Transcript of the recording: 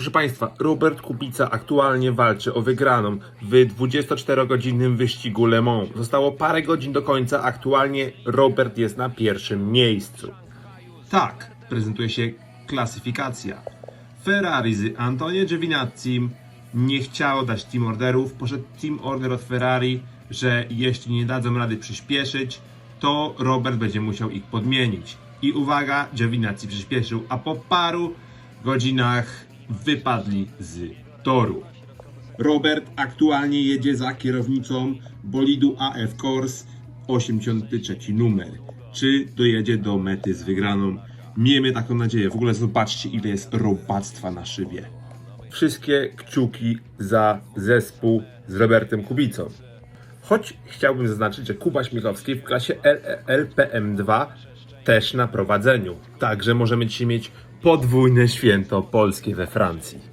Proszę Państwa, Robert Kubica aktualnie walczy o wygraną w 24-godzinnym wyścigu Le Mans. Zostało parę godzin do końca, aktualnie Robert jest na pierwszym miejscu. Tak, prezentuje się klasyfikacja. Ferrari z Antonio Giovinazzi nie chciało dać team orderów. Poszedł team order od Ferrari, że jeśli nie dadzą rady przyspieszyć, to Robert będzie musiał ich podmienić. I uwaga, Giovinazzi przyspieszył, a po paru godzinach wypadli z toru. Robert aktualnie jedzie za kierownicą bolidu AF Corse 83 numer. Czy dojedzie do mety z wygraną? Miejmy taką nadzieję. W ogóle zobaczcie, ile jest robactwa na szybie. Wszystkie kciuki za zespół z Robertem Kubicą. Choć chciałbym zaznaczyć, że Kuba Śmiechowski w klasie LPM2 też na prowadzeniu. Także możemy dzisiaj mieć podwójne święto polskie we Francji.